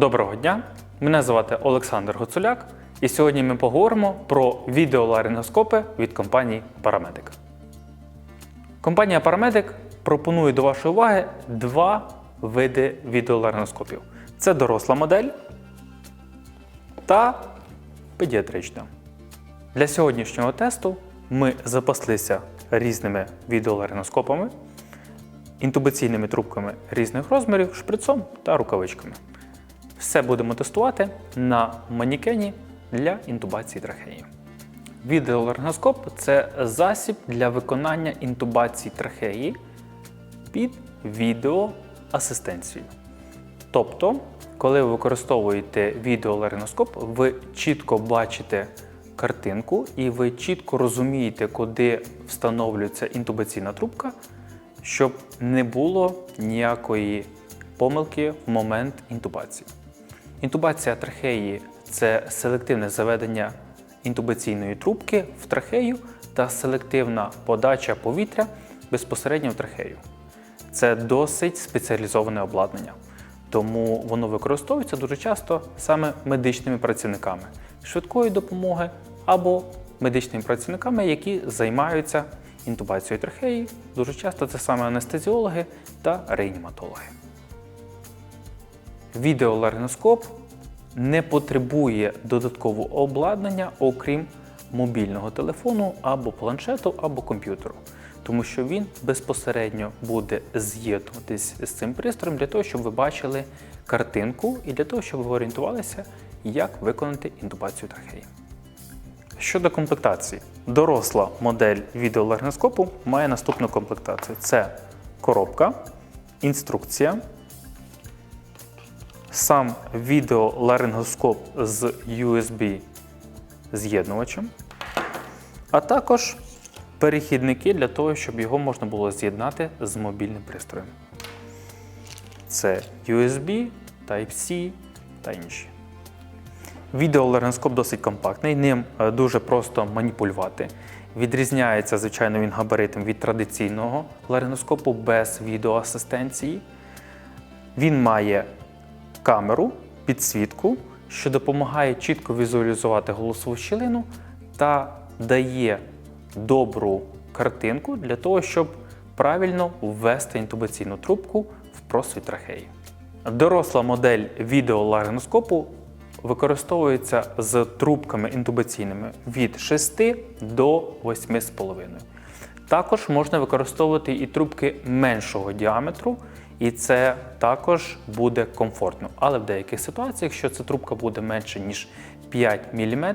Доброго дня! Мене звати Олександр Гоцуляк, і сьогодні ми поговоримо про відеоларингоскопи від компанії Paramedic. Компанія Paramedic пропонує до вашої уваги два види відеоларингоскопів: це доросла модель та педіатрична. Для сьогоднішнього тесту ми запаслися різними відеоларингоскопами, інтубаційними трубками різних розмірів, шприцом та рукавичками. Все будемо тестувати на манікені для інтубації трахеї. Відеоларингоскоп – це засіб для виконання інтубації трахеї під відеоасистенцією. Тобто, коли ви використовуєте відеоларингоскоп, ви чітко бачите картинку і ви чітко розумієте, куди встановлюється інтубаційна трубка, щоб не було ніякої помилки в момент інтубації. Інтубація трахеї це селективне заведення інтубаційної трубки в трахею та селективна подача повітря безпосередньо в трахею. Це досить спеціалізоване обладнання, тому воно використовується дуже часто саме медичними працівниками швидкої допомоги або медичними працівниками, які займаються інтубацією трахеї. Дуже часто це саме анестезіологи та реаніматологи. Відеоларингоскоп не потребує додаткового обладнання, окрім мобільного телефону або планшету, або комп'ютеру, тому що він безпосередньо буде з'єднуватись з цим пристроєм для того, щоб ви бачили картинку і для того, щоб ви орієнтувалися, як виконати інтубацію трахеї. Щодо комплектації, доросла модель відеоларингоскопу має наступну комплектацію: це коробка, інструкція, сам відеоларингоскоп з USB з'єднувачем, а також перехідники для того, щоб його можна було з'єднати з мобільним пристроєм. Це USB, Type-C та інші. Відеоларингоскоп досить компактний, ним е, дуже просто маніпулювати. Відрізняється, звичайно, він габаритом від традиційного ларингоскопу без відеоасистенції. Він має камеру, підсвітку, що допомагає чітко візуалізувати голосову щілину та дає добру картинку для того, щоб правильно ввести інтубаційну трубку в просвіт трахеї. Доросла модель відеоларингоскопу використовується з трубками інтубаційними від 6 до 8,5. Також можна використовувати і трубки меншого діаметру, і це також буде комфортно. Але в деяких ситуаціях, якщо ця трубка буде менше, ніж 5 мм,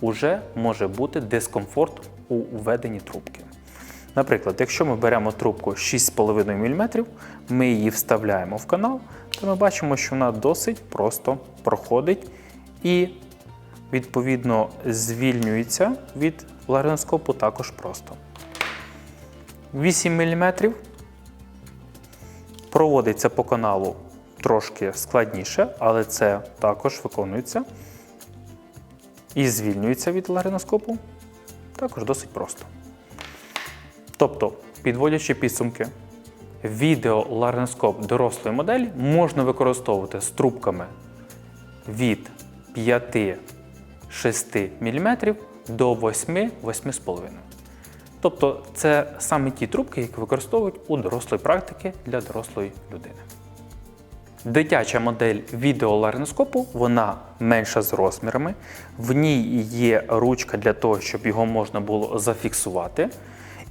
уже може бути дискомфорт у введенні трубки. Наприклад, якщо ми беремо трубку 6,5 мм, ми її вставляємо в канал, то ми бачимо, що вона досить просто проходить і, відповідно, звільнюється від ларингоскопу також просто. 8 мм проводиться по каналу трошки складніше, але це також виконується і звільнюється від ларингоскопу також досить просто. Тобто, підводячи підсумки, відеоларингоскоп дорослої моделі можна використовувати з трубками від 5-6 мм до 8-8,5 Тобто це саме ті трубки, які використовують у дорослої практики для дорослої людини. Дитяча модель відеоларингоскопу, вона менша з розмірами. В ній є ручка для того, щоб його можна було зафіксувати.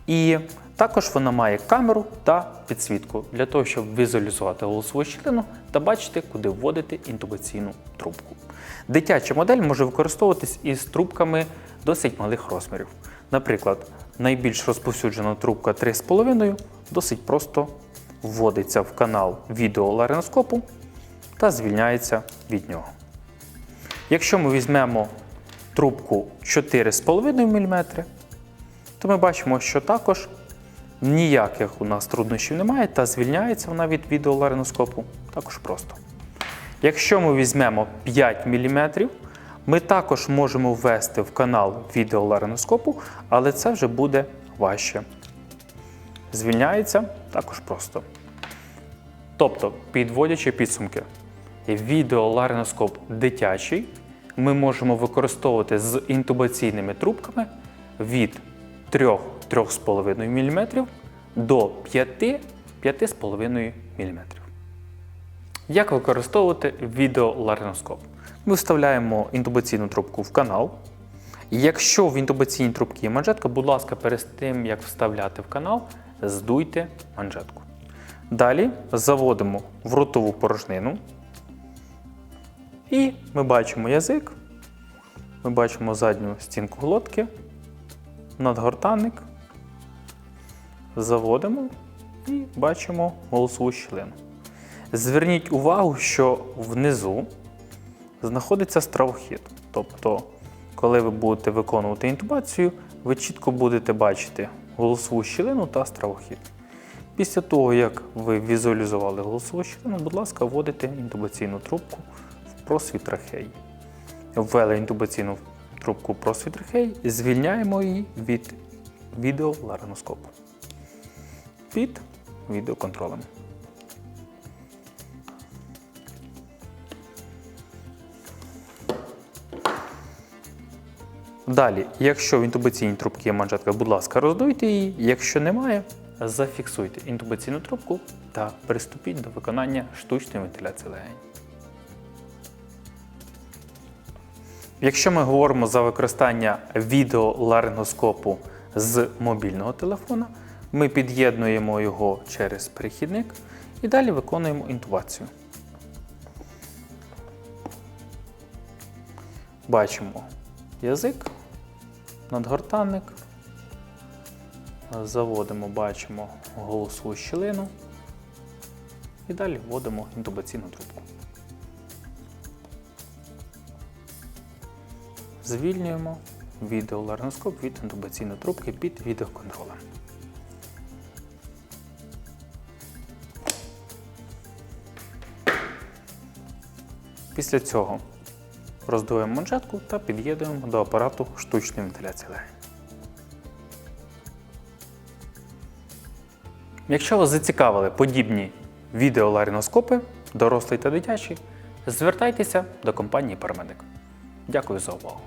І також вона має камеру та підсвітку для того, щоб візуалізувати голосову щілину та бачити, куди вводити інтубаційну трубку. Дитяча модель може використовуватись із трубками досить малих розмірів. Наприклад, найбільш розповсюджена трубка 3,5 досить просто вводиться в канал відеоларингоскопу та звільняється від нього. Якщо ми візьмемо трубку 4,5 мм, то ми бачимо, що також ніяких у нас труднощів немає та звільняється вона від відеоларингоскопу також просто. Якщо ми візьмемо 5 мм, ми також можемо ввести в канал відеоларингоскопу, але це вже буде важче. Звільняється також просто. Тобто, підводячи підсумки, відеоларингоскоп дитячий ми можемо використовувати з інтубаційними трубками від 3-3,5 мм до 5-5,5 мм. Як використовувати відеоларингоскоп? Ми вставляємо інтубаційну трубку в канал. Якщо в інтубаційній трубці є манжетка, будь ласка, перед тим, як вставляти в канал, здуйте манжетку. Далі заводимо в ротову порожнину. І ми бачимо язик, ми бачимо задню стінку глотки, надгортанник, заводимо і бачимо голосову щілину. Зверніть увагу, що внизу знаходиться стравохід. Тобто, коли ви будете виконувати інтубацію, ви чітко будете бачити голосову щілину та стравохід. Після того, як ви візуалізували голосову щілину, будь ласка, вводите інтубаційну трубку в просвіт трахеї. Ввели інтубаційну трубку в просвіт трахеї, звільняємо її від відеоларингоскопу під відеоконтролем. Далі, якщо в інтубаційній трубці є манжетка, будь ласка, роздуйте її. Якщо немає, зафіксуйте інтубаційну трубку та приступіть до виконання штучної вентиляції легень. Якщо ми говоримо за використання відеоларингоскопу з мобільного телефона, ми під'єднуємо його через перехідник і далі виконуємо інтубацію. Бачимо язик, надгортанник, заводимо, бачимо голосову щілину і далі вводимо інтубаційну трубку. Звільнюємо відеоларингоскоп від інтубаційної трубки під відеоконтролем. Після цього роздуємо манжетку та під'єднуємо до апарату штучної вентиляції легень. Якщо вас зацікавили подібні відеоларіноскопи, дорослий та дитячі, звертайтеся до компанії Парамедик. Дякую за увагу!